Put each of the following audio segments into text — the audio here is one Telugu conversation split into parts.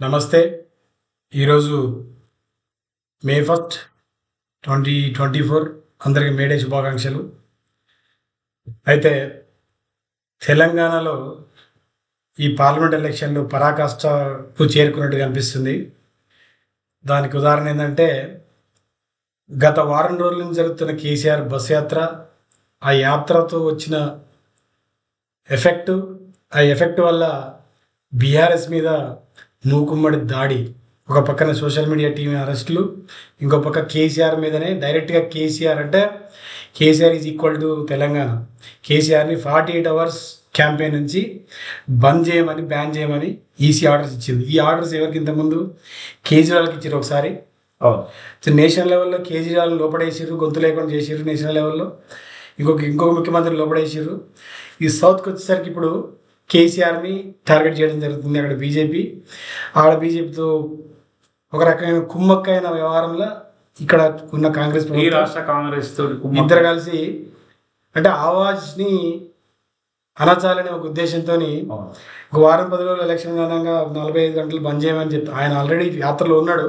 నమస్తే. ఈరోజు May first twenty twenty four అందరికీ మేడే శుభాకాంక్షలు. అయితే తెలంగాణలో ఈ పార్లమెంట్ ఎలక్షన్లు పరాకాష్ఠకు చేరుకున్నట్టు కనిపిస్తుంది. దానికి ఉదాహరణ ఏంటంటే గత వారం రోజుల నుంచి జరుగుతున్న కేసీఆర్ బస్ యాత్ర ఆ యాత్రతో వచ్చిన ఎఫెక్ట్ ఆ ఎఫెక్ట్ వల్ల బీఆర్ఎస్ మీద మూకుమ్మడి దాడి. ఒక పక్కన సోషల్ మీడియా టీం అరెస్టులు ఇంకో పక్క కేసీఆర్ మీదనే డైరెక్ట్గా కేసీఆర్ అంటే KCR is equal to Telangana. కేసీఆర్ని ఫార్టీ ఎయిట్ అవర్స్ క్యాంపెయిన్ నుంచి బంద్ చేయమని బ్యాన్ చేయమని ఈసీ ఆర్డర్స్ ఇచ్చింది. ఈ ఆర్డర్స్ ఎవరికి ఇంతకుముందు? కేజ్రీవాల్కి ఇచ్చారు ఒకసారి. సో నేషనల్ లెవెల్లో కేజ్రీవాల్ లోపడేసారు గొంతు లేకుండా చేసారు నేషనల్ లెవెల్లో. ఇంకొక ఇంకొక ముఖ్యమంత్రి లోపడేసారు ఈ సౌత్కి వచ్చేసరికి ఇప్పుడు కేసీఆర్ని టార్గెట్ చేయడం జరుగుతుంది అక్కడ బీజేపీ ఆడ బీజేపీతో ఒక రకమైన కుమ్మక్కైన వ్యవహారంలో ఇక్కడ ఉన్న కాంగ్రెస్ ఈ రాష్ట్ర కాంగ్రెస్ తోటి. ఇద్దరు కలిసి అంటే ఆవాజ్ని అనచాలనే ఒక ఉద్దేశంతో. ఒక వారం పది రోజులు ఎలక్షన్ కారణంగా నలభై ఐదు గంటలు బంద్ చేయమని చెప్పి ఆయన ఆల్రెడీ యాత్రలో ఉన్నాడు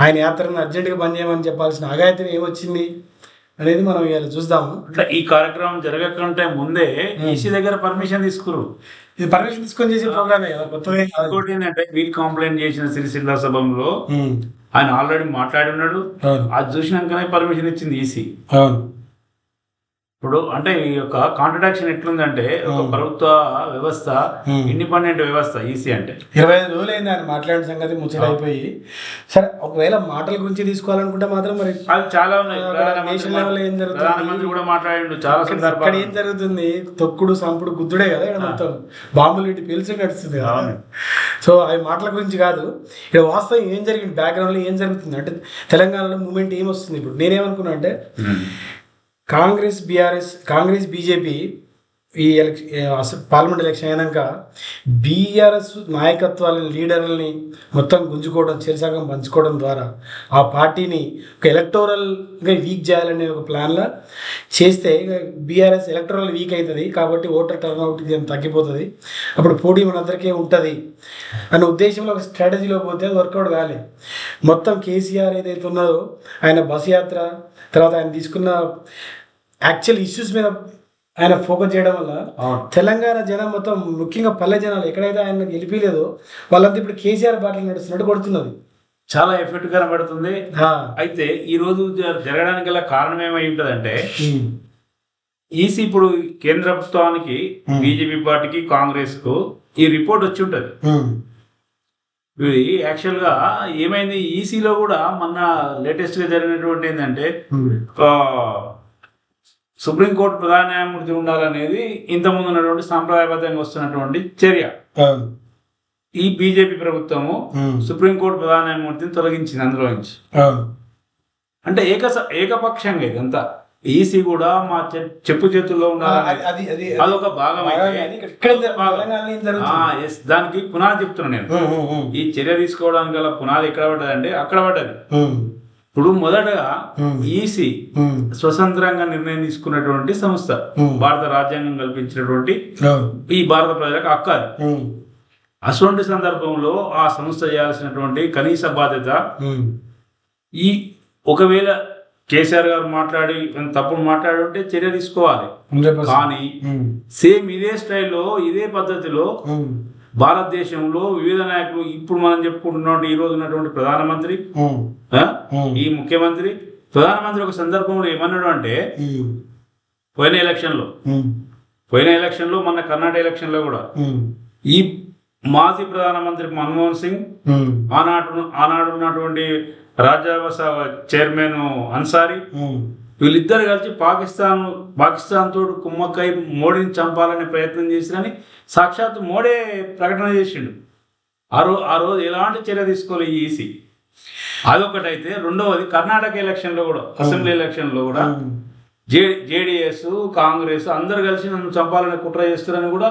ఆయన యాత్రను అర్జెంటుగా బంద్ చేయమని చెప్పాల్సిన అగాయత్యం ఏమొచ్చింది అనేది మనం ఇవాళ చూద్దాము. అంటే ఈ కార్యక్రమం జరగకంటే ముందే ఈసీ దగ్గర పర్మిషన్ తీసుకురు. ఇది పర్మిషన్ తీసుకొని చేసే ప్రోగ్రామే కదా. ఇంకోటి ఏంటంటే వీల్ కంప్లైంట్ చేసిన సిరిసిల్ల సభంలో ఆయన ఆల్రెడీ మాట్లాడి ఉన్నాడు. అది చూసినాకనే పర్మిషన్ ఇచ్చింది ఈసీ అవును. ఇప్పుడు అంటే ఈ యొక్క కాంట్రడాక్షన్ ఎట్లుందంటే ఒక Hmm. ప్రభుత్వ వ్యవస్థ Hmm. ఇండిపెండెంట్ వ్యవస్థ ఈసీ అంటే. ఇరవై ఐదు రోజులు అయింది ఆయన మాట్లాడిన సంగతి ముచ్చటైపోయి. సరే ఒకవేళ మాటల గురించి తీసుకోవాలనుకుంటే మాత్రం మరి అది చాలా ఉన్నాయి. ప్రధానమంత్రి కూడా మాట్లాడిండు చాలా సందర్భాలు ఏం జరుగుతుంది? తొక్కుడు సంపుడు గుద్దుడే కదా ఇక్కడ మొత్తం. బాంబులు ఇటు పిలిచి నడుస్తుంది కదా. సో అవి మాటల గురించి కాదు. ఇక్కడ వాస్తవం ఏం జరిగింది? బ్యాక్గ్రౌండ్లో ఏం జరుగుతుంది? అంటే తెలంగాణలో మూమెంట్ ఏం వస్తుంది ఇప్పుడు? నేనేమనుకున్నా అంటే Hmm. Congress BRS Congress BJP ఈ ఎలక్షన్ పార్లమెంట్ ఎలక్షన్ అయినాక బీఆర్ఎస్ నాయకత్వాలని లీడర్లని మొత్తం గుంజుకోవడం చిరసగం పంచుకోవడం ద్వారా ఆ పార్టీని ఒక ఎలక్టోరల్గా వీక్ చేయాలనే ఒక ప్లాన్లో చేస్తే బీఆర్ఎస్ ఎలక్టోరల్ వీక్ అవుతుంది. కాబట్టి ఓటర్ టర్న్అవుట్ ఇది తగ్గిపోతుంది. అప్పుడు పోటీ మనందరికీ ఉంటుంది అనే ఉద్దేశంలో ఒక స్ట్రాటజీలో పోతే అది వర్కౌట్ కాలేదు మొత్తం కేసీఆర్ ఏదైతే ఉన్నదో ఆయన బస్ యాత్ర తర్వాత ఆయన తీసుకున్న యాక్చువల్ ఇష్యూస్ మీద ఆయన ఫోకస్ చేయడం వల్ల. తెలంగాణ జనం మొత్తం ముఖ్యంగా పల్లె జనాలు ఎక్కడైతే ఆయన గెలిపిలేదో వాళ్ళంతా ఇప్పుడు కేసీఆర్ బాటలు నడుస్తున్నట్టు కొడుతున్నది చాలా ఎఫెక్ట్ కనబడుతుంది. అయితే ఈ రోజు జరగడానికి గల కారణం ఏమై ఉంటదంటే ఉమ్. ఈసీ ఇప్పుడు కేంద్ర ప్రభుత్వానికి. బీజేపీ పార్టీకి కాంగ్రెస్కు ఈ రిపోర్ట్ వచ్చి ఉంటది. ఇది యాక్చువల్గా ఏమైంది ఈసీలో కూడా మొన్న లేటెస్ట్గా జరిగినటువంటి ఏంటంటే సుప్రీంకోర్టు ప్రధాన న్యాయమూర్తి ఉండాలనేది ఇంతకుముందు ఉన్నటువంటి సాంప్రదాయబద్ధంగా వస్తున్నటువంటి చర్య. ఈ బీజేపీ ప్రభుత్వము. సుప్రీంకోర్టు ప్రధాన న్యాయమూర్తిని తొలగించింది అందులో నుంచి. అంటే ఏక ఏకపక్షంగా ఇదంతా ఈసీ కూడా మా చెప్పు చేతుల్లో అది అదొక భాగం దానికి పునాది చెప్తున్నా నేను. ఈ చర్య తీసుకోవడానికి గల పునాది ఎక్కడ పడ్డదంటే అక్కడ పడ్డది. ఇప్పుడు మొదటగా. ఈసీ. స్వతంత్రంగా నిర్ణయం తీసుకున్నటువంటి సంస్థ. భారత రాజ్యాంగం కల్పించినటువంటి. ఈ భారత ప్రజలకు హక్కు అది ఉమ్. అటువంటి సందర్భంలో ఆ సంస్థ చేయాల్సినటువంటి కనీస బాధ్యత. ఈ ఒకవేళ కేసీఆర్ గారు మాట్లాడి తప్పుడు మాట్లాడి ఉంటే చర్య తీసుకోవాలి 100%. కానీ. సేమ్ ఇదే స్టైల్లో ఇదే పద్ధతిలో. భారతదేశంలో వివిధ నాయకులు ఇప్పుడు మనం చెప్పుకుంటున్నటువంటి ఈ రోజు ఉన్నటువంటి ప్రధానమంత్రి. ఈ ముఖ్యమంత్రి ప్రధానమంత్రి ఒక సందర్భంలో ఏమన్నాడు అంటే. పోయిన ఎలక్షన్లో ఉమ్. పోయిన ఎలక్షన్లో మొన్న కర్ణాటక ఎలక్షన్లో కూడా. ఈ మాజీ ప్రధానమంత్రి మన్మోహన్ సింగ్. ఆనాడు ఆనాడు ఉన్నటువంటి రాజ్యసభ చైర్మన్ అన్సారీ. వీళ్ళిద్దరు కలిసి పాకిస్తాన్ పాకిస్తాన్ తోడు కుమ్మక్కై మోడీని చంపాలనే ప్రయత్నం చేసిరని సాక్షాత్ మోడే ప్రకటన చేసిండు. ఆ రో ఆ రోజు ఎలాంటి చర్య తీసుకోవాలి ఈసీ? అదొకటైతే రెండవది కర్ణాటక ఎలక్షన్లో కూడా అసెంబ్లీ ఎలక్షన్లో కూడా. జే జేడిఎస్ కాంగ్రెస్ అందరు కలిసి నన్ను చంపాలని కుట్ర చేస్తారని కూడా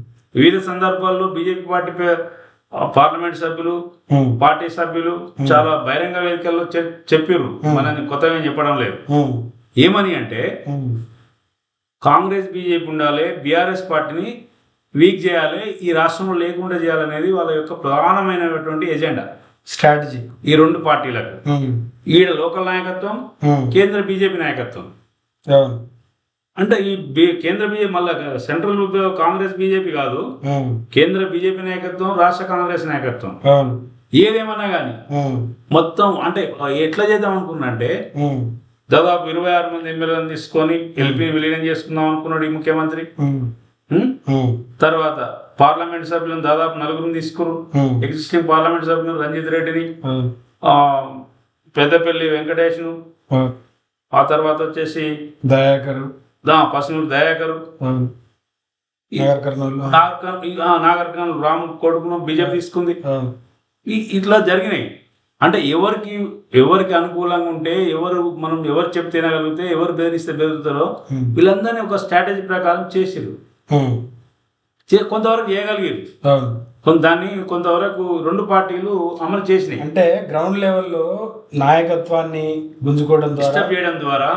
వివిధ సందర్భాల్లో బీజేపీ పార్టీ పార్లమెంట్ సభ్యులు పార్టీ సభ్యులు చాలా బహిరంగ వేదికల్లో చె- చెప్పిర్రు. మనని కొత్తగా ఏం చెప్పడం లేదు. ఏమని అంటే కాంగ్రెస్ బీజేపీ ఉండాలి బీఆర్ఎస్ పార్టీని వీక్ చేయాలి ఈ రాష్ట్రంలో లేకుండా చేయాలనేది వాళ్ళ యొక్క ప్రధానమైనటువంటి ఎజెండా. స్ట్రాటజీ. ఈ రెండు పార్టీలకు. ఈడ లోకల్ నాయకత్వం కేంద్ర బీజేపీ నాయకత్వం. అంటే ఈ కేంద్ర బీజేపీ మళ్ళా సెంట్రల్ కాంగ్రెస్ బీజేపీ కాదు. కేంద్ర బీజేపీ నాయకత్వం రాష్ట్ర కాంగ్రెస్ నాయకత్వం. ఏదేమన్నా కానీ మొత్తం అంటే ఎట్లా చేద్దాం అనుకున్నంటే ఉమ్, దాదాపు ఇరవై ఆరు మంది ఎమ్మెల్యేలను తీసుకొని ఎల్పీని విలీనం చేసుకుందాం అనుకున్నాడు ఈ ముఖ్యమంత్రి. తర్వాత పార్లమెంట్ సభ్యులను దాదాపు నలుగురిని తీసుకురు. ఎగ్జిస్టింగ్ పార్లమెంట్ సభ్యులు రంజిత్ రెడ్డిని పెద్దపల్లి వెంకటేష్ను ఆ తర్వాత వచ్చేసి దయాకర్ పసునూరు దయాకరు. నగర్ కర్నూలు రామ్ కొడుకును బీజేపీ తీసుకుంది. ఇట్లా జరిగినాయి. అంటే ఎవరికి ఎవరికి అనుకూలంగా ఉంటే ఎవరు మనం ఎవరు చెప్తే తినగలిగితే ఎవరు బెదిరిస్తే బెదురుతారో వీళ్ళందరినీ ఒక స్ట్రాటజీ ప్రకారం చేసిరు కొంతవరకు చేయగలిగారు కొంత దాన్ని కొంతవరకు రెండు పార్టీలు అమలు చేసినాయి. అంటే గ్రౌండ్ లెవెల్లో నాయకత్వాన్ని గుంజుకోవడం ద్వారా డిస్టర్బ్ చేయడం ద్వారా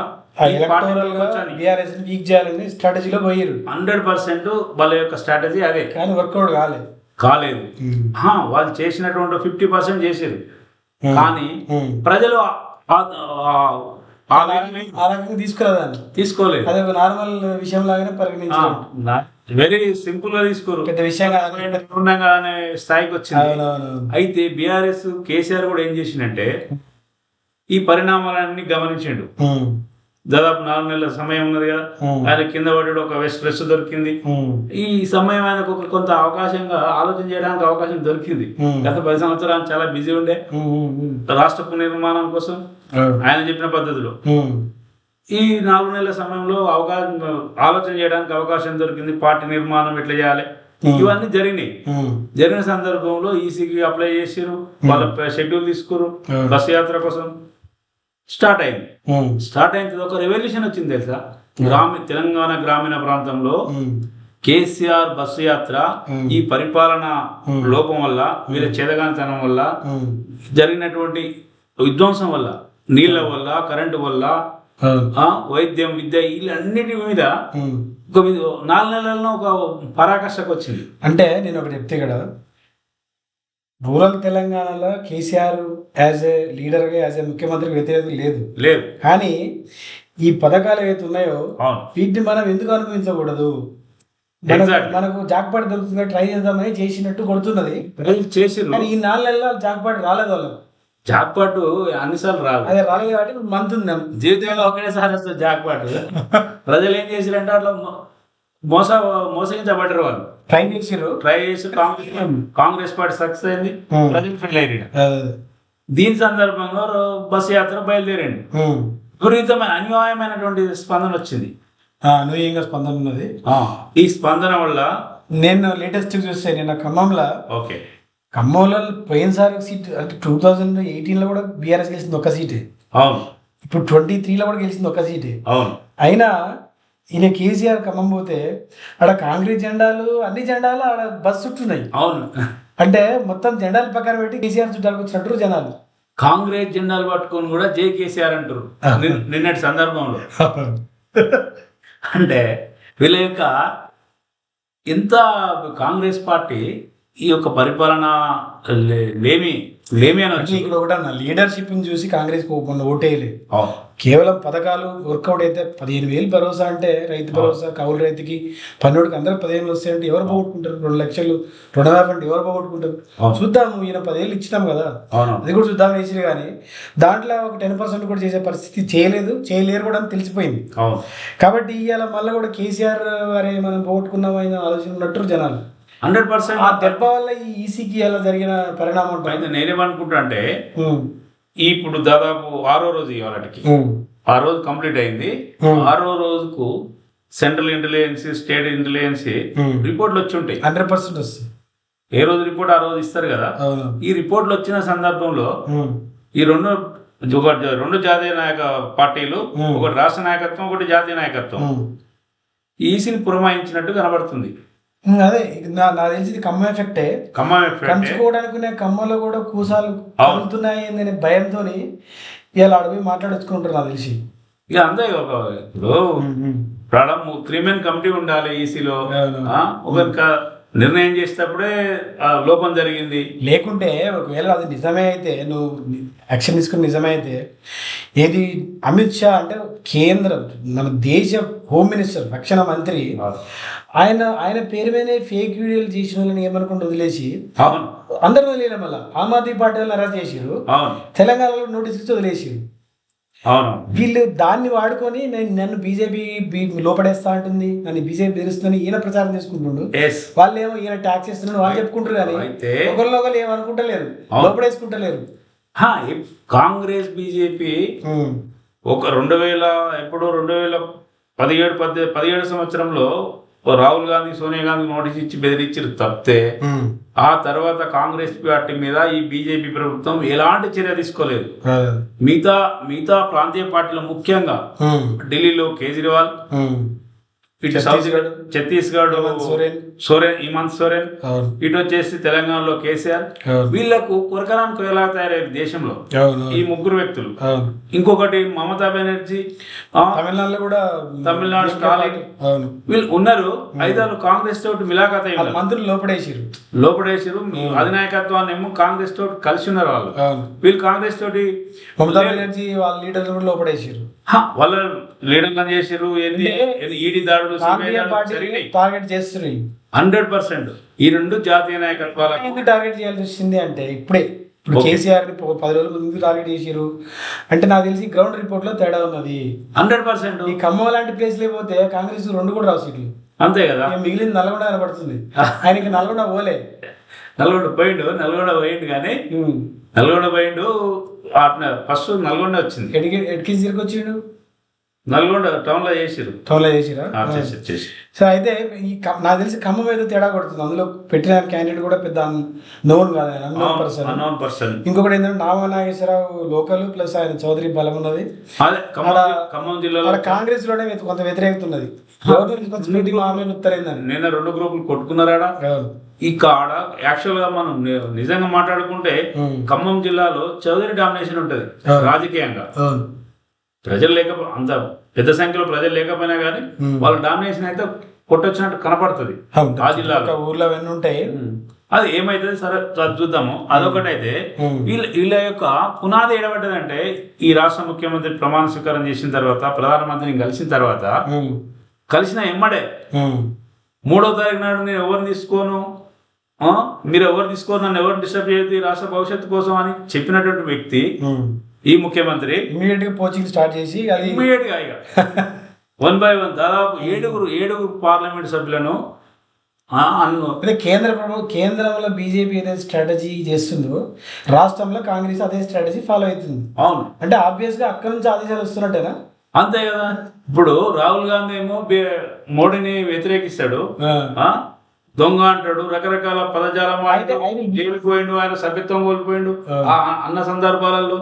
బీఆర్ఎస్ వీక్ చేయాలని స్ట్రాటజీలో పోయారు హండ్రెడ్ పర్సెంట్ వాళ్ళ యొక్క స్ట్రాటజీ అదే. కానీ వర్కౌట్ కాలేదు. కాలేదు వాళ్ళు చేసినటువంటి ఫిఫ్టీ పర్సెంట్ చేసారు కానీ. ప్రజలు తీసుకురాదాన్ని తీసుకోలేదు అదే ఒక నార్మల్ విషయం లాగానే పరిగణించారు. వెరీ సింపుల్గా తీసుకోరు. పెద్ద విషయం కాదు. ఉండగా అనే స్థాయికి వచ్చింది. అయితే బీఆర్ఎస్ కేసీఆర్ కూడా ఏం చేసిందంటే ఈ పరిణామాలన్నీ గమనించిండు. దాదాపు నాలుగు నెలల సమయం ఉన్నది కదా. ఆయన కింద పడ్డాడు ఒక వెస్ట్ ప్రెస్ దొరికింది. ఈ సమయం ఆయనకు ఒక కొంత అవకాశంగా ఆలోచన చేయడానికి అవకాశం దొరికింది. గత పది సంవత్సరాలు చాలా బిజీ ఉండే. రాష్ట్ర పునర్నిర్మాణం కోసం. ఆయన చెప్పిన పద్ధతిలో. ఈ నాలుగు నెలల సమయంలో అవకాశం ఆలోచన చేయడానికి అవకాశం దొరికింది. పార్టీ నిర్మాణం ఎట్లా చేయాలి. ఇవన్నీ జరిగినాయి. జరిగిన సందర్భంలో ఈసీకి అప్లై చేసిరు వాళ్ళ షెడ్యూల్ తీసుకురు. బస్ యాత్ర కోసం. స్టార్ట్ అయింది. స్టార్ట్ అయిన ఒక రెవల్యూషన్ వచ్చింది తెలుసా? గ్రామీ తెలంగాణ గ్రామీణ ప్రాంతంలో కేసీఆర్ బస్సు యాత్ర. ఈ పరిపాలన. లోపం వల్ల వీళ్ళ చేదగానితనం వల్ల జరిగినటువంటి విధ్వంసం వల్ల నీళ్ళ వల్ల కరెంటు వల్ల వైద్యం విద్య వీళ్ళన్నిటి మీద. ఒక నాలుగు నెలల్లో ఒక పరాకాష్ఠకు వచ్చింది. అంటే నేను ఒకటి చెప్తే ఇక్కడ రూరల్ తెలంగాణలో కేసీఆర్ యాజ్ ఏ లీడర్గా యాజ్ ఏ ముఖ్యమంత్రికి వ్యతిరేకత లేదు. లేదు. కానీ ఈ పథకాలు ఏవైతే ఉన్నాయో వీటిని మనం ఎందుకు అనుభవించకూడదు? మనకు జాక్పాట్ దొరుకుతుంది? ట్రై చేద్దామని చేసినట్టు కొడుతున్నది. కానీ ఈ నాలుగు నెలల జాక్పాట్ రాలేదు వాళ్ళకు. జాక్పాటు అన్నిసార్లు రాదు అదే రాలేదు కాబట్టి మంత్ ఉంది. జీవితంలో ఒకటేసారి వస్తుంది జాక్పాటు. ప్రజలు ఏం చేసిరంటే అట్లా మోస మోసగించబడ్డారు వాళ్ళు. ట్రై చేసిర్రు. ట్రై చేసి కాంగ్రెస్ కాంగ్రెస్ పార్టీ సక్సెస్ అయింది. ప్రజలు ఫెయిల్ అయ్యారు. దీని సందర్భంగా బస్సు యాత్ర బయలుదేరండి. విపరీతమైన అన్యాయమైనటువంటి స్పందన వచ్చింది. అనూహ్యంగా స్పందన ఉన్నది. ఈ స్పందన వల్ల నేను లేటెస్ట్ చూస్తే నిన్న ఖమ్మంలో ఓకే. ఖమ్మంలో పోయినసారి సీట్ అంటే టూ థౌజండ్ ఎయిటీన్లో కూడా బీఆర్ఎస్ గెలిచింది ఒక సీటే. అవును. ఇప్పుడు ట్వంటీ త్రీలో కూడా గెలిచింది ఒక సీటే. అవును. అయినా ఈయన కేసీఆర్ ఖమ్మం పోతే ఆడ కాంగ్రెస్ జెండాలు అన్ని జెండాలు ఆడ బస్ చుట్టున్నాయి. అవును. అంటే మొత్తం జెండాలు పక్కన పెట్టి కేసీఆర్ చుట్టాలకు వచ్చినట్టు జనాలు. కాంగ్రెస్ జెండాలు పట్టుకొని కూడా జే కేసీఆర్ అంటారు. నిన్- నిన్నటి సందర్భంలో. అంటే వీళ్ళ యొక్క ఎంత కాంగ్రెస్ పార్టీ ఈ యొక్క పరిపాలన లేమి లేమి అని వచ్చి ఇక్కడ ఒకటి అన్న లీడర్షిప్ చూసి కాంగ్రెస్ మొన్న ఓటేయలేదు. అవును. కేవలం పథకాలు వర్కౌట్ అయితే పదిహేను వేలు భరోసా అంటే రైతు భరోసా కౌలు రైతుకి పన్నోడికి అందరికి పదిహేను వస్తాయంటే ఎవరు పోగొట్టుకుంటారు? రెండు లక్షలు రుణమాఫీ అంటే ఎవరు పోగొట్టుకుంటారు. చూద్దాము ఈయన పదేళ్ళు ఇచ్చినాం కదా. అది కూడా చూద్దాం వేసి కానీ దాంట్లో ఒక టెన్ పర్సెంట్ కూడా చేసే పరిస్థితి చేయలేదు చేయలేరు కూడా అని తెలిసిపోయింది. కాబట్టి ఇవాళ మళ్ళీ కూడా కేసీఆర్ వారే మనం పోగొట్టుకున్నాం అయిన ఆలోచన ఉన్నట్టు జనాలు. హండ్రెడ్ ఆ పర్సెంట్ దెబ్బ వల్ల ఈ ఈసీకి అలా జరిగిన పరిణామం నేనేమనుకుంటా అంటే ఇప్పుడు దాదాపు ఆరో రోజు ఇవాళకి ఆ రోజు కంప్లీట్ అయింది. ఆరో రోజుకు సెంట్రల్ ఇంటెలిజెన్స్ స్టేట్ ఇంటెలిజెన్స్. రిపోర్ట్లు వచ్చి ఉంటాయి హండ్రెడ్ పర్సెంట్ వస్తుంది ఏ రోజు రిపోర్ట్ ఆ రోజు ఇస్తారు కదా ఈ రిపోర్ట్లు వచ్చిన సందర్భంలో. ఈ రెండు ఒక రెండు జాతీయ నాయక పార్టీలు. ఒకటి రాష్ట్ర నాయకత్వం ఒకటి జాతీయ నాయకత్వం. ఈసీని పురమాయించినట్టు కనబడుతుంది అదే నా నాకు తెలిసి ఇది కమ్మ ఎఫెక్టే ఖమ్మం ఎఫెక్ట్ కంచుకోవడానికి కమ్మలో కూడా కూసాలు కలుగుతున్నాయి అనే భయంతో ఇలా అడవి మాట్లాడొచ్చుకుంటారు నాకు తెలిసి. ఇక అంతే ఒక ఇప్పుడు ప్రాణం త్రీ మెన్ కమిటీ ఉండాలి ఈసీలో. ఒక నిర్ణయం చేసేటప్పుడే లోపం జరిగింది. లేకుంటే ఒకవేళ అది నిజమే అయితే నువ్వు యాక్షన్ తీసుకుని నిజమే అయితే ఏది అమిత్ షా అంటే కేంద్ర మన దేశ హోమ్ మినిస్టర్ రక్షణ మంత్రి ఆయన ఆయన పేరు మీదనే ఫేక్ వీడియోలు చేసిన వాళ్ళని ఏమనుకుంటూ వదిలేసి అందరూ వదిలేయడం వల్ల ఆమ్ ఆద్మీ పార్టీ వాళ్ళు అరెస్ట్ చేసిరు తెలంగాణలో నోటీస్ ఇచ్చి వదిలేసిరు వీళ్ళు దాన్ని వాడుకొని నేను నన్ను బీజేపీ లోపడేస్తా అంటుంది. నన్ను బీజేపీ బెదిరిస్తుంది. ఈయన ప్రచారం చేసుకుంటుండు. ఎస్ వాళ్ళు ఏమో ఈయన ట్యాక్స్ ఇస్తున్నాడు వాళ్ళు చెప్పుకుంటారు కానీ అయితే ఒకరిలో ఒకరు ఏమనుకుంటలేరు. లోపడేసుకుంటలేరు. కాంగ్రెస్ బీజేపీ ఒక రెండు వేల ఎప్పుడు రెండు వేల పదిహేడు పద్దె పదిహేడు సంవత్సరంలో రాహుల్ గాంధీ సోనియా గాంధీ నోటీస్ ఇచ్చి బెదిరించారు తప్పితే ఆ తర్వాత కాంగ్రెస్ పార్టీ మీద ఈ బీజేపీ ప్రభుత్వం ఎలాంటి చర్య తీసుకోలేదు. మిగతా మిగతా ప్రాంతీయ పార్టీలు ముఖ్యంగా ఢిల్లీలో కేజ్రీవాల్ ఇటు సౌత్ ఛత్తీస్గఢ్. సోరెన్. సోరెన్ హిమంత్ సోరెన్. ఇటు వచ్చేసి తెలంగాణలో కేసీఆర్. వీళ్ళకు కొరకరానికి ఎలా తయారయ్యారు దేశంలో. ఈ ముగ్గురు వ్యక్తులు. ఇంకొకటి మమతా బెనర్జీ. తమిళనాడులో కూడా తమిళనాడు స్టాలిన్. వీళ్ళు ఉన్నారు. ఐదారు కాంగ్రెస్ తోటి మిలాఖాత మంత్రులు లోపడేసిరు లోపడేసారు అధినాయకత్వాన్ని ఏమో కాంగ్రెస్ తోటి కలిసి ఉన్నారు వాళ్ళు. వీళ్ళు కాంగ్రెస్ తోటి మమతా బెనర్జీ వాళ్ళ లీడర్లు కూడా లోపడేసిరు వాళ్ళ లీడర్లను చేసారు ఈడీ దాడులు టార్గెట్ చేస్తున్నారు హండ్రెడ్ పర్సెంట్. ఈ రెండు జాతీయ నాయకత్వాల ఎందుకు టార్గెట్ చేయాల్సి వచ్చింది అంటే ఇప్పుడే. ఇప్పుడు. కేసీఆర్ పది రోజుల ముందు టార్గెట్ చేసిరు అంటే నాకు తెలిసి గ్రౌండ్ రిపోర్ట్లో తేడా ఉన్నది. Hundred percent. ఈ ఖమ్మం లాంటి ప్లేస్ లేకపోతే కాంగ్రెస్ రెండు కూడా రావు సీట్లు. అంతే కదా. మిగిలింది నల్గొండ కనబడుతుంది. ఆయనకి నల్గొండ పోలే. నల్గొండ పోయిండు నల్గొండ పోయిండు కానీ నల్గొండ పోయిండు ఫస్ట్ నల్గొండ వచ్చింది. ఎడికి ఎడికి వచ్చిండు? నల్గొండ టౌన్లో చేసిరు టౌన్లో చేసిరా సో అయితే ఈ నాకు తెలిసి ఖమ్మం ఏదో తేడా కొడుతుంది. అందులో పెట్టిన క్యాండిడేట్ కూడా పెద్ద నోన్ కాదు ఆయన అన్నోన్ పర్సన్ అన్నోన్ పర్సన్ ఇంకొకటి ఏంటంటే నామ నాగేశ్వరరావు లోకల్ ప్లస్ ఆయన చౌదరి బలం ఉన్నది. ఖమ్మం ఆడ- జిల్లాలో కాంగ్రెస్లోనే కొంత వ్యతిరేకత ఉన్నది నిన్న రెండు గ్రూపులు కొట్టుకున్నారాడా? ఈ కాడ యాక్చువల్గా మనం నిజంగా మాట్లాడుకుంటే. ఖమ్మం జిల్లాలో చౌదరి డామినేషన్ ఉంటది. రాజకీయంగా. ప్రజలు లేక అంత పెద్ద సంఖ్యలో ప్రజలు లేకపోయినా కానీ. వాళ్ళ డామినేషన్ అయితే కొట్టొచ్చినట్టు కనపడుతుంది. ఆ జిల్లాలో ఒక ఊర్లో అవన్నీ ఉంటాయి అది ఏమైతుంది సరే చూద్దాము అదొకటైతే. వీళ్ళ వీళ్ళ యొక్క పునాది ఏడబడ్డదంటే ఈ రాష్ట్ర ముఖ్యమంత్రి ప్రమాణ స్వీకారం చేసిన తర్వాత ప్రధానమంత్రిని కలిసిన తర్వాత. కలిసిన ఎమ్మడే. మూడో తారీఖు నాడు నేను ఎవరిని తీసుకోను మీరు ఎవరు తీసుకోను నన్ను ఎవరు డిస్టర్బ్ చేయదు రాష్ట్ర భవిష్యత్తు కోసం అని చెప్పినటువంటి వ్యక్తి. ఈ ముఖ్యమంత్రి ఇమీడియట్గా కోచింగ్ స్టార్ట్ చేసి అది ఇమ్మీడియట్గా ఇక. వన్ బై వన్ దాదాపు ఏడుగురు ఏడుగురు పార్లమెంట్ సభ్యులను అదే కేంద్ర ప్రభు కేంద్రంలో బీజేపీ ఏదైతే స్ట్రాటజీ చేస్తుందో రాష్ట్రంలో కాంగ్రెస్ అదే స్ట్రాటజీ ఫాలో అవుతుంది. అవును. అంటే ఆబ్వియస్గా అక్కడ నుంచి ఆదేశాలు వస్తున్నట్టేనా అంతే కదా. ఇప్పుడు రాహుల్ గాంధీ ఏమో మోడీని వ్యతిరేకిస్తాడు. దొంగ అంటాడు రకరకాల పదజాలం జైలుకి పోయిండు ఆయన సభ్యత్వం కోల్పోయిండు అన్న సందర్భాలలో.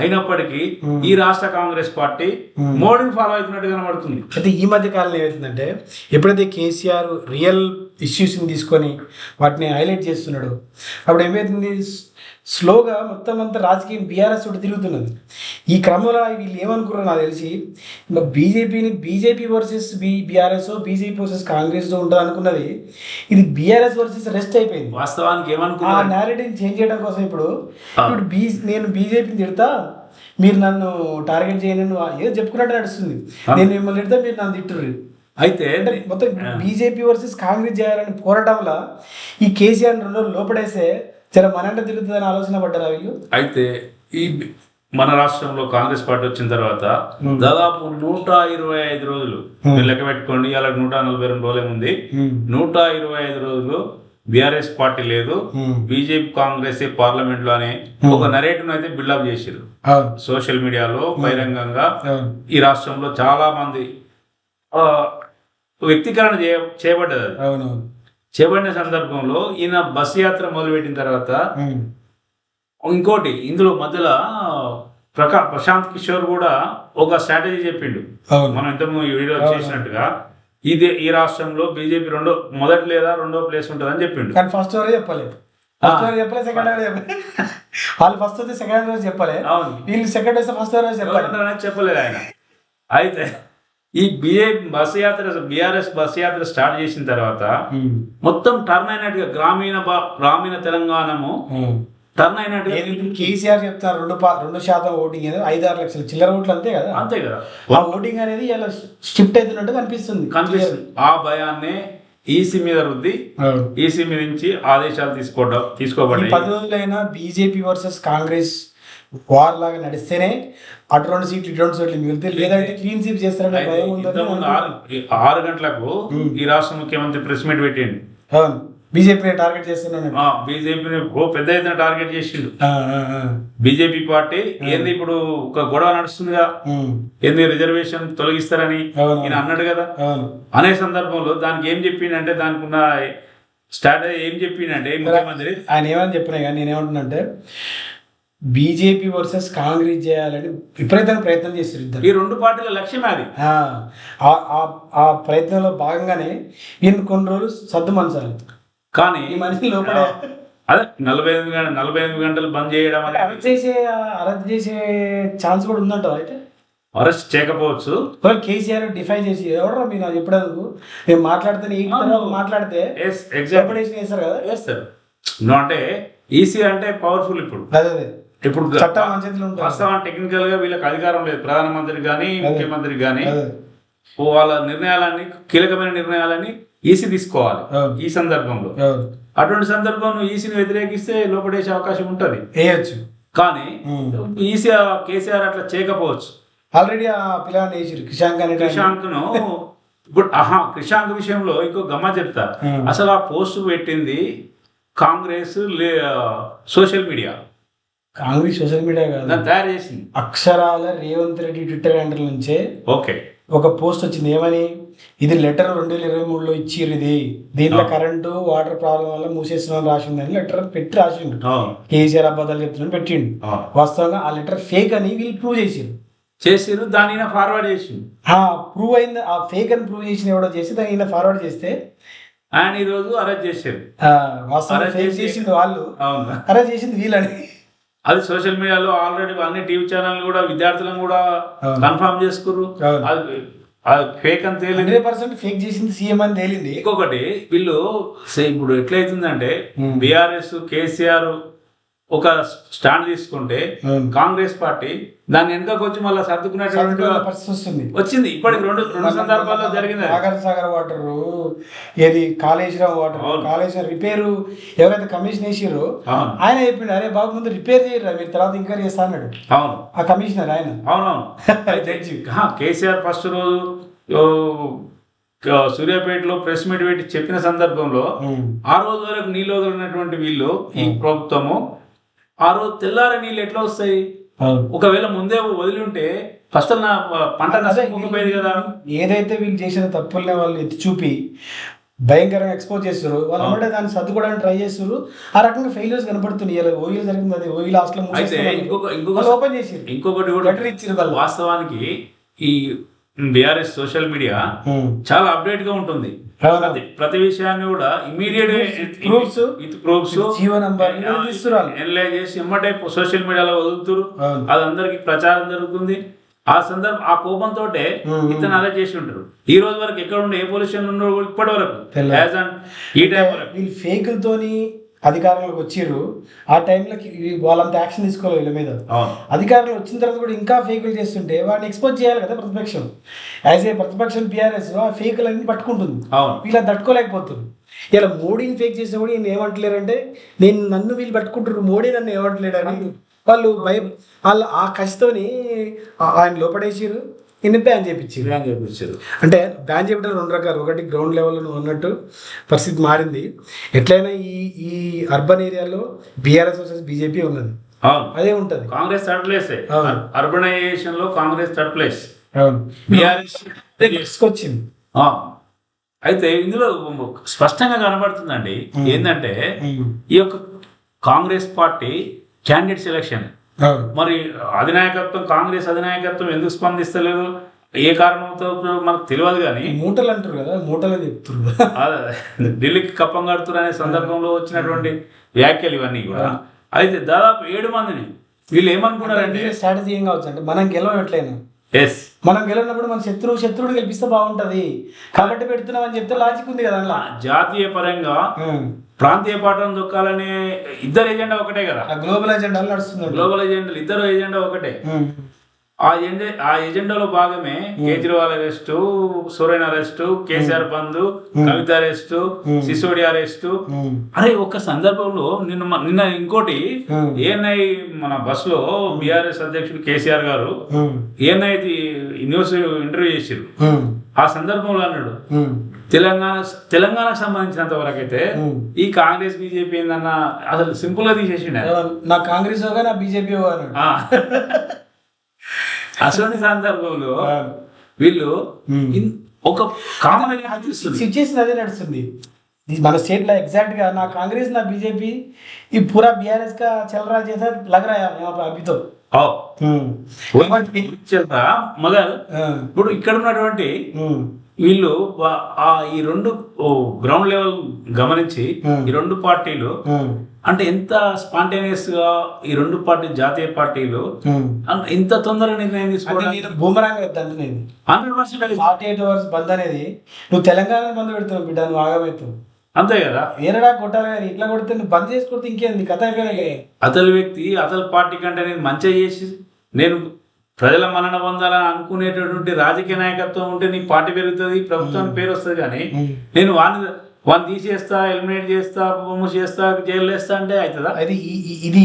అయినప్పటికీ. ఈ రాష్ట్ర కాంగ్రెస్ పార్టీ. మోడీని ఫాలో అవుతున్నట్టు కనబడుతుంది అయితే ఈ మధ్య కాలంలో ఏమవుతుందంటే ఎప్పుడైతే కేసీఆర్ రియల్ ఇష్యూస్ని తీసుకొని వాటిని హైలైట్ చేస్తున్నాడు అప్పుడు ఏమవుతుంది స్లోగా మొత్తం అంతా రాజకీయం బీఆర్ఎస్ తోటి తిరుగుతున్నది. ఈ క్రమంలో వీళ్ళు ఏమనుకున్నారు నాకు తెలిసి బీజేపీని BJP versus B BRS BJP versus Congress ఉంటుంది అనుకున్నది. ఇది బీఆర్ఎస్ వర్సెస్ రెస్ట్ అయిపోయింది. వాస్తవానికి ఆ ఏమనుకున్నారు నేరేటివ్ చేంజ్ చేయడం కోసం ఇప్పుడు ఆ. ఇప్పుడు బీ నేను బీజేపీని తిడతా మీరు నన్ను టార్గెట్ చేయను ఏదో చెప్పుకున్నట్టు నడుస్తుంది. ఆ. నేను మిమ్మల్ని తిడతా మీరు నన్ను తిట్టుర్రు. అయితే మొత్తం బీజేపీ వర్సెస్ కాంగ్రెస్ చేయాలని పోరాటంలో ఈ కేసీఆర్ రెండు రోజులు లోపడేస్తే జర మనంట తిరుగుతుందని ఆలోచన పడ్డారా వీళ్ళు? అయితే ఈ మన రాష్ట్రంలో కాంగ్రెస్ పార్టీ వచ్చిన తర్వాత దాదాపు నూట ఇరవై ఐదు రోజులు. లెక్క పెట్టుకోండి అలా నూట నలభై రెండు రోజులే ఉంది నూట ఇరవై ఐదు రోజులు బీఆర్ఎస్ పార్టీ లేదు బీజేపీ కాంగ్రెస్ పార్లమెంట్లోనే ఒక నరేటివ్ అయితే బిల్డప్ చేసిరు సోషల్ మీడియాలో బహిరంగంగా ఈ రాష్ట్రంలో చాలా మంది వ్యక్తీకరణ చేయ చేయబడ్డది చేయబడిన సందర్భంలో ఈయన బస్ యాత్ర మొదలుపెట్టిన తర్వాత. ఇంకోటి ఇందులో మధ్యలో ప్రకా ప్రశాంత్ కిషోర్ కూడా ఒక స్ట్రాటజీ చెప్పిండు. మనం ఇంతకుముందు ఈ వీడియో. చేసినట్టుగా ఇది ఈ రాష్ట్రంలో బీజేపీ రెండో మొదటి లేదా రెండో ప్లేస్ ఉంటుందని చెప్పిండు. కానీ ఫస్ట్ వరకు చెప్పలేదు ఫస్ట్ వరకు చెప్పలేదు సెకండ్ వరకు చెప్పలేదు వాళ్ళు ఫస్ట్ వస్తే సెకండ్ వరకు చెప్పలే. అవును. వీళ్ళు సెకండ్ వస్తే ఫస్ట్ అనేది చెప్పలేదు ఆయన. అయితే ఈ BJP bus yatra BRS bus yatra start చేసిన తర్వాత మొత్తం టర్న్ అయినట్టుగా గ్రామీణ గ్రామీణ తెలంగాణము టర్న్ అయినట్టుగా కేసీఆర్ చెప్తారు రెండు రెండు శాతం ఓటింగ్ ఏదో ఐదు ఆరు లక్షలు. చిల్లర ఓట్లు అంతే కదా? అంతే కదా. ఆ ఓటింగ్ అనేది ఇలా షిఫ్ట్ అవుతున్నట్టు కనిపిస్తుంది. కనిపిస్తుంది. ఆ భయాన్నే ఈసీ మీద రుద్ది. ఈసీ మీద నుంచి ఆదేశాలు తీసుకోవడం ఈ తీసుకోబడ్డాయి. పది రోజులైనా బీజేపీ వర్సెస్ కాంగ్రెస్ వార్ లాగా నడిస్తేనే అటు రెండు సీట్లు ఇటు రెండు సీట్లు మిగులుతాయి లేదంటే క్లీన్ చేస్తారనే భయం ఉందని ఇంతకుముందు ఆరు గంటలకు ఈ రాష్ట్ర ముఖ్యమంత్రి ప్రెస్ మీట్ పెట్టిండు. అవును. బీజేపీ టార్గెట్ చేస్తున్నాను. ఓ పెద్ద ఎత్తున టార్గెట్ చేసిండు. బీజేపీ పార్టీ ఏంది ఇప్పుడు ఒక గొడవ నడుస్తుందిగా? ఏంది రిజర్వేషన్ తొలగిస్తారని? ఈయన అన్నాడు కదా. అనే సందర్భంలో దానికి ఏం చెప్పిండంటే దానికి ఉన్న స్ట్రాటజీ ఏం చెప్పిండంటే ముఖ్యమంత్రి ఆయన ఏమని చెప్పినా కానీ నేను ఏమంటున్నానంటే బీజేపీ వర్సెస్ కాంగ్రెస్ చేయాలని విపరీతంగా ప్రయత్నం చేస్తారు ఇద్దరు. ఈ రెండు పార్టీల లక్ష్యమే అది. ఆ, ప్రయత్నంలో భాగంగానే ఈయన కొన్ని రోజులు సర్దు మనసాలి కానీ ఈ మనిషి లోపల. అదే నలభై ఎనిమిది గంటలు నలభై ఎనిమిది గంటలు బంద్ చేయడం అరెస్ట్ చేసే అరెస్ట్ చేసే ఛాన్స్ కూడా ఉందంట అయితే. అరెస్ట్ చేయకపోవచ్చు. కేసీఆర్ డిఫై చేసి ఎవడరా మీరు నాకు చెప్పడానికి? నేను మాట్లాడితే మాట్లాడితే రెప్యుటేషన్ చేస్తారు కదా. వేస్తారు అంటే ఈసీ అంటే పవర్ఫుల్ ఇప్పుడు. అదే అదే. ఇప్పుడు వాస్తవం టెక్నికల్గా వీళ్ళకి అధికారం లేదు. ప్రధానమంత్రి కానీ ముఖ్యమంత్రి కానీ వాళ్ళ నిర్ణయాలన్నీ కీలకమైన నిర్ణయాలన్నీ ఈసీ తీసుకోవాలి. ఈ సందర్భంలో. అటువంటి సందర్భంలో ఈసీని వ్యతిరేకిస్తే లోపడేసే అవకాశం ఉంటది. వేయచ్చు. కానీ ఈసీ కేసీఆర్ అట్లా చేయకపోవచ్చు. ఆల్రెడీ ఆ పిల్లని వేసారు కిషాంక్ అనే క్రిషాంక్ను ఇప్పుడు ఆహా క్రిషాంక్ విషయంలో ఇంకో గమ్మ చెప్తా. అసలు ఆ పోస్ట్ పెట్టింది Congress social media. Congress social media కాదు. తయారు చేసింది. అక్షరాల రేవంత్ రెడ్డి ట్విట్టర్ హ్యాండిల్ నుంచే ఓకే. ఒక పోస్ట్ వచ్చింది. ఏమని? ఇది లెటర్ రెండు వేల ఇరవై మూడులో ఇచ్చిర్రు ఇది. దీంట్లో. కరెంటు వాటర్ ప్రాబ్లం వల్ల మూసేస్తున్నాం రాసిందని లెటర్ పెట్టి రాసిండు. కేసీఆర్ అబద్ధాలు చెప్తున్నాను పెట్టిండు. వాస్తవంగా ఆ లెటర్ ఫేక్ అని వీళ్ళు ప్రూవ్ చేసిండు చేసిర్రు దాని ఫార్వర్డ్ చేసింది ఆ ప్రూవ్ అయింది. ఆ ఫేక్ అని ప్రూవ్ చేసిన ఎవడో చేసి ఈయన ఫార్వర్డ్ చేస్తే ఆయన ఈ రోజు అరెస్ట్ చేశారు చేసి- చేసింది వాళ్ళు. అరెస్ట్ చేసింది వీళ్ళని. అది సోషల్ మీడియాలో ఆల్రెడీ అన్ని టీవీ ఛానల్ కూడా విద్యార్థులను కూడా. కన్ఫర్మ్ చేసుకుర్రు. అది ఫేక్ అని తేలింది పర్సెంట్ ఫేక్ చేసింది సీఎం అని తేలింది ఇంకొకటి వీళ్ళు సే- ఇప్పుడు ఎట్లయితుందంటే. బీఆర్ఎస్ కేసీఆర్ ఒక స్టాండ్ తీసుకుంటే. కాంగ్రెస్ పార్టీ దాన్ని వెనుకకు వచ్చి మళ్ళీ పరిస్థితి వస్తుంది. వచ్చింది. ఇప్పటికి రెండు రెండు సందర్భాల్లో జరిగింది. సాగర్ సాగర్ వాటర్ ఏది కాళేశ్వరం వాటర్. కాళేశ్వరం రిపేరు ఎవరైతే కమిషన్ అవును. ఆయన చెప్పిండు అరే బాబు ముందు రిపేర్ చేయరా మీరు తర్వాత ఇంకా చేస్తా అన్నాడు. అవును. ఆ కమిషనర్ ఆయన. అవునవును. కేసీఆర్ ఫస్ట్ రోజు సూర్యాపేటలో ప్రెస్ మీట్ పెట్టి చెప్పిన సందర్భంలో ఆ రోజు వరకు నీళ్ళు వదిలినటువంటి వీళ్ళు ఈ ప్రభుత్వము ఆ రోజు తెల్లారి నీళ్ళు ఎట్లా వస్తాయి. ఒకవేళ ముందే వదిలి ఉంటే ఫస్ట్ నా పంట అదే నష్టపోకపోయేది కదా. ఏదైతే వీళ్ళు చేసిన తప్పుల్ని వాళ్ళు ఎత్తి చూపి భయంకరంగా ఎక్స్పోజ్ చేస్తారు వాళ్ళు. ఏమంటే దాన్ని సర్దుకోవడానికి ట్రై చేస్తారు ఆ రకంగా ఫెయిల్యూర్స్ కనపడుతున్నాయి. ఇలా ఓయిల్ జరిగింది అది ఓయిల్ హాస్టల్ ఇంకొక ఇంకొక ఓపెన్ చేసి ఇంకొకటి కూడా ఇచ్చారు వాళ్ళు. వాస్తవానికి ఈ బీఆర్ఎస్ సోషల్ మీడియా చాలా అప్డేట్గా ఉంటుంది. ప్రతి ప్రతి విషయాన్ని కూడా immediate Proofs. With proofs analyse చేసి ఎమ్మటే సోషల్ మీడియాలో వదులుతురు. అది అందరికి ప్రచారం జరుగుతుంది ఆ సందర్భం ఆ కోపంతో మ్మ్. ఇతను అలా చేసి ఉంటారు ఈ రోజు వరకు ఎక్కడ ఉండే ఏ పొజిషన్ ఉన్నాడు ఇప్పటి వరకు ఈ టైం వరకు వీళ్ళు ఫేకులతోని అధికారంలోకి వచ్చిర్రు. ఆ టైంలోకి వాళ్ళంత యాక్షన్ తీసుకోవాలి వీళ్ళ మీద. అధికారంలో వచ్చిన తర్వాత కూడా ఇంకా ఫేకులు చేస్తుంటే వాడిని ఎక్స్పోజ్ చేయాలి కదా ప్రతిపక్షం. యాజ్ ఏ ప్రతిపక్షం బీఆర్ఎస్ ఆ ఫేకులు అన్ని పట్టుకుంటుంది. అవును. వీళ్ళని తట్టుకోలేకపోతున్నారు ఇలా మోడీని ఫేక్ చేసిన కూడా ఈయన ఏమంటలేరంటే నేను నన్ను వీళ్ళు పట్టుకుంటారు మోడీ నన్ను ఏమంటలేడని వాళ్ళు భయం వాళ్ళు ఆ కసితోని ఆయన లోపడేసారు ఈయన బ్యాన్ చేయించారు ఇదే అని చెప్పించారు అంటే బ్యాన్ చేయడం రెండు రకాలు. ఒకటి గ్రౌండ్ లెవెల్లో నువ్వు అన్నట్టు పరిస్థితి మారింది. ఎట్లయినా ఈ ఈ అర్బన్ ఏరియాలో బీఆర్ఎస్ వర్సెస్ బీజేపీ ఉన్నది. అవును. అదే ఉంటుంది. Congress third place. అర్బనైజేషన్లో Congress third place. BRS తీసుకొచ్చింది. అయితే ఇందులో స్పష్టంగా కనబడుతుందండి. ఏంటంటే. ఈ యొక్క కాంగ్రెస్ పార్టీ క్యాండిడేట్ సెలక్షన్. మరి అధినాయకత్వం కాంగ్రెస్ అధినాయకత్వం ఎందుకు స్పందిస్తలేదు? ఏ కారణంతో మనకు తెలియదు కానీ. మూటలు అంటారు కదా మూటలు చెప్తున్నారు ఆ ఢిల్లీకి కప్పం కడుతున్నారు అనే సందర్భంలో వచ్చినటువంటి వ్యాఖ్యలు ఇవన్నీ కూడా. అయితే దాదాపు ఏడు మందిని వీళ్ళు ఏమనుకున్నారంటే స్ట్రాటజీ ఏం కావచ్చు అంటే మనం గెలవట్లేను ఎస్ మనం గెలవనప్పుడు మన శత్రువు శత్రువుడు గెలిపిస్తే బాగుంటది. కాబట్టి పెడుతున్నాం అని చెప్తే లాజిక్ ఉంది కదా జాతీయ పరంగా ప్రాంతీయ పాఠం దొక్కాలనే ఇద్దరు ఎజెండా ఒకటే కదా. గ్లోబల్ ఎజెండా నడుస్తుంది గ్లోబల్ ఎజెండాలు ఇద్దరు ఎజెండా ఒకటే. ఆ ఎజెండా ఆ ఎజెండాలో భాగమే Kejriwal arrest Soren arrest KCR bandh Kavitha arrest Sisodia arrest. అరే ఒక సందర్భంలో నిన్న నిన్న ఇంకోటి ఏఎన్ఐ మన బస్లో బీఆర్ఎస్ అధ్యక్షుడు కేసీఆర్ గారు ఏఎన్ఐ న్యూస్ ఇంటర్వ్యూ చేసారు ఆ సందర్భంలో అన్నాడు తెలంగాణ తెలంగాణ సంబంధించినంత వరకు అయితే ఈ కాంగ్రెస్ బీజేపీ ఏందన్న అసలు సింపుల్గా తీసేసిండ నా కాంగ్రెస్ నా బీజేపీ అసలు సందర్భంలో వీళ్ళు ఒక కామన్ సిచ్యుయేషన్ అదే నడుస్తుంది. మన స్టేట్లో ఎగ్జాక్ట్గా నా కాంగ్రెస్ నా బీజేపీ ఈ పూరా బీఆర్ఎస్గా చలరా చేసా లగ్ మొదలు ఇప్పుడు ఇక్కడ ఉన్నటువంటి వీళ్ళు ఆ ఈ రెండు గ్రౌండ్ లెవెల్ గమనించి ఈ రెండు పార్టీలు అంటే ఎంత స్పాంటేనియస్గా ఈ రెండు పార్టీ జాతీయ పార్టీలు ఇంత తొందరగా నిర్ణయం తీసుకోవడం boomerang hundred percent forty eight hours bandh అనేది నువ్వు తెలంగాణ బంద్ పెడుతున్నావు బిడ్డ నువ్వు ఆగమవుతావు అంతే కదా? ఏరడా కొట్టాలి కానీ ఇట్లా కొడితే నువ్వు బంద్ చేసి కొడితే ఇంకేంది? కథ అయిపోయినాయి అతని వ్యక్తి అతని పార్టీ కంటే నేను మంచిగా చేసి నేను ప్రజల మన్నన పొందాలని అనుకునేటటువంటి రాజకీయ నాయకత్వం ఉంటే నీకు పార్టీ పెరుగుతుంది ప్రభుత్వానికి పేరు వస్తుంది కానీ నేను వాడిని వాడిని తీసేస్తా ఎలిమినేట్ చేస్తా బొమ్మ చేస్తా జైలు వేస్తా అంటే అవుతుందా? ఈ- ఇది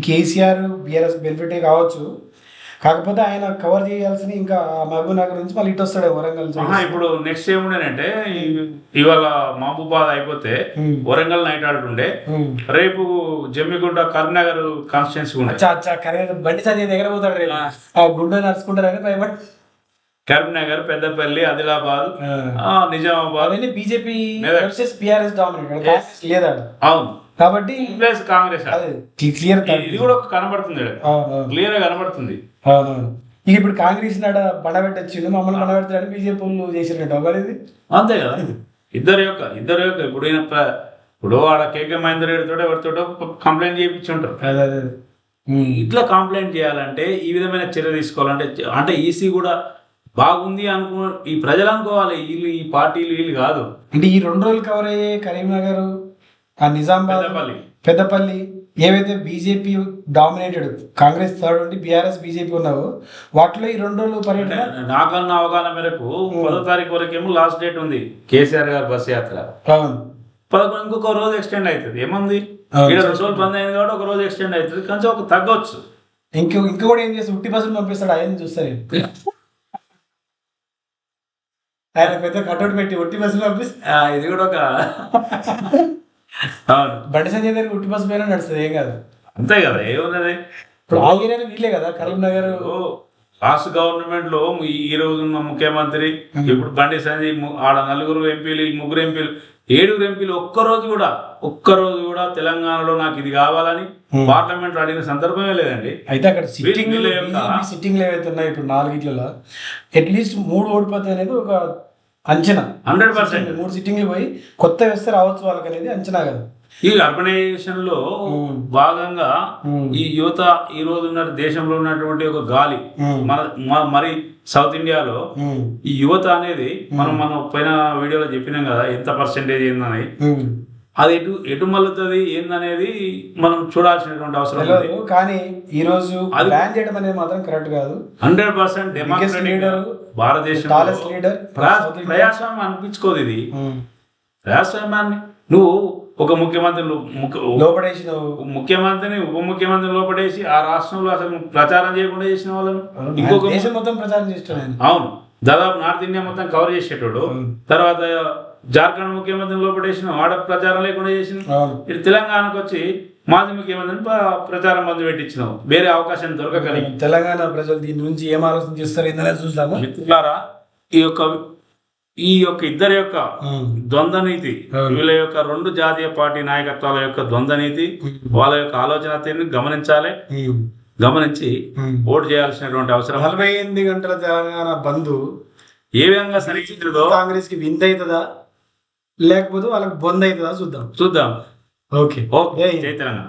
కేసీఆర్ బీఆర్ఎస్ బెనిఫిటే కావచ్చు. కాకపోతే ఆయన కవర్ చేయాల్సిన ఇంకా మహబూబ్ నగర్ నుంచి మళ్ళీ ఇటు వస్తాడు వరంగల్ ఇప్పుడు నెక్స్ట్ ఏముండేనంటే ఇవాళ మహబూబాద్ అయిపోతే. వరంగల్ నైట్ ఆడుతుండే. రేపు జమ్మిగుంట కరీంనగర్ కాన్స్టిట్యున్సీ ఉండే. బండి సంజయ్ దగ్గర పోతాడు రేపు. ఆ. గుండె నడుచుకుంటారని భయపడి కరీంనగర్ పెద్దపల్లి ఆదిలాబాద్ నిజామాబాద్. బీజేపీ బీఆర్ఎస్ డామినేట్ అవును. కాబట్టి ప్లస్ కాంగ్రెస్ క్లియర్ ఇది కూడా కనబడుతుంది క్లియర్గా కనబడుతుంది. ఇక ఇప్పుడు కాంగ్రెస్ నాడ బండబెట్టొచ్చిండు మమ్మల్ని బండబెడతాడని బీజేపీ వాళ్ళు చేసినట్టు ఇది. అంతే కదా. ఇద్దరు యొక్క ఇద్దరు యొక్క ఇప్పుడు ఈయన ఇప్పుడు ఆడ కేకే మహేందర్ రెడ్డి తోటో ఎవరితోటో కంప్లైంట్ చేయించి ఉంటారు అదే అదే. ఉమ్. ఇట్లా కంప్లైంట్ చేయాలంటే ఈ విధమైన చర్య తీసుకోవాలంటే అంటే ఈసీ కూడా బాగుంది అనుకో ఈ ప్రజలు అనుకోవాలి వీళ్ళు ఈ పార్టీలు వీళ్ళు కాదు. అంటే ఈ రెండు రోజులు కవర్ అయ్యే కరీంనగర్ ఆ నిజామాబాద్ పెద్దపల్లి. పెద్దపల్లి ఏవైతే బీజేపీ డామినేటెడ్ కాంగ్రెస్ థర్డ్ ఉండి బీఆర్ఎస్ బీజేపీ ఉన్నావో వాటిలో ఈ రెండు రోజులు పర్యటన నాకన్న అవగాహన మేరకు పదో తారీఖు వరకు ఏమో లాస్ట్ డేట్ ఉంది. కేసీఆర్ గారి బస్ యాత్ర. అవును. పదకొండు ఇంకొక రోజు ఎక్స్టెండ్ అవుతుంది ఏముంది. ఇక్కడ రెండు రోజులు బంద్ అయింది కాబట్టి ఒక రోజు ఎక్స్టెండ్ అవుతుంది కొంచెం ఒక తగ్గొచ్చు. ఇంకో ఇంకో కూడా ఏం చేసి ఉట్టి బస్సులు పంపిస్తాడు. ఆయన చూస్తారు ఆయన పెద్ద కట్అవుట్ పెట్టి ఉట్టి బస్సులు పంపిస్తే ఇది కూడా ఒక బండి సంజయ్ దగ్గర ఉట్టి బస్సు పైన నడుస్తుంది ఏం కాదు. అంతే కదా ఏమున్నది ఇప్పుడు ఆ ఏరియాలో వీళ్ళే కదా కరీంనగర్ ఓ, లాస్ట్ గవర్నమెంట్లో ఈ రోజు ఉన్న ముఖ్యమంత్రి ఇప్పుడు బండి సంజయ్ ము- ఆడ నలుగురు ఎంపీలు ముగ్గురు ఎంపీలు ఏడుగురు ఎంపీలు ఒక్క రోజు కూడా ఒక్క రోజు కూడా తెలంగాణలో నాకు ఇది కావాలని పార్లమెంట్ అడిగిన సందర్భమే లేదండి. అయితే అక్కడ సిట్టింగ్ సిట్టింగ్లు ఏవైతే ఉన్నాయి ఇప్పుడు నాలుగిట్లలో అట్లీస్ట్ మూడు ఓడిపోతాయి అనేది ఒక అంచనా. Hundred percent. మూడు సిట్టింగ్లు పోయి కొత్త వ్యవస్థ రావచ్చు వాళ్ళకి అనేది అంచనా కదా. ఈ అర్బనైజేషన్లో. భాగంగా. ఈ యువత ఈ రోజు ఉన్న దేశంలో ఉన్నటువంటి ఒక గాలి. మన మరి సౌత్ ఇండియాలో. ఈ యువత అనేది మనం మనం పైన వీడియోలో చెప్పినాం కదా ఎంత పర్సెంటేజ్ ఏందని. అది ఎటు ఎటు మల్లుతుంది ఏందనేది మనం చూడాల్సినటువంటి అవసరం తెలియదు కానీ ఈ రోజు అది- బ్యాన్ చేయడం అనేది మాత్రం కరెక్ట్ కాదు హండ్రెడ్ పర్సెంట్ డెమోక్రటిక్ భారతదేశం లీడర్ ప్రజాస్వామ్యం అనిపించుకోదు ఇది ప్రజాస్వామ్యాన్ని నువ్వు ఒక ముఖ్యమంత్రి ముఖ్య- లోపడేసిన ముఖ్యమంత్రిని ఉప ముఖ్యమంత్రిని లోపడేసి ఆ రాష్ట్రంలో అసలు ప్రచారం చేయకుండా చేసిన వాళ్ళను. ఇంకొక దేశం మొత్తం ప్రచారం చేస్తాడు అవును. దాదాపు నార్త్ ఇండియా మొత్తం కవర్ చేసేటోడు. తర్వాత జార్ఖండ్ ముఖ్యమంత్రిని లోపడేసిన వాడ ప్రచారం లేకుండా చేసిన ఇటు తెలంగాణకు వచ్చి మాజీ ముఖ్యమంత్రిని ప్రచారం బంధు పెట్టించినావు. వేరే అవకాశం దొరకగలిగి తెలంగాణ ప్రజలు దీని గురించి ఏం ఆలోచన చేస్తారు? మిత్రులారా ఈ యొక్క ఈ యొక్క ఇద్దరి యొక్క ద్వంద్వ నీతి. వీళ్ళ యొక్క రెండు జాతీయ పార్టీ నాయకత్వాల యొక్క ద్వంద్వ నీతి వాళ్ళ యొక్క ఆలోచన తీరుని గమనించాలి. గమనించి. ఓటు చేయాల్సినటువంటి అవసరం నలభై ఎనిమిది గంటల తెలంగాణ బంధు ఏ విధంగా సరిచిందో కాంగ్రెస్కి వింత అవుతుందా లేకపోతే వాళ్ళకి బొంద అవుతుందా చూద్దాం. చూద్దాం. ఓకే. ఓకే. జై తెలంగాణ.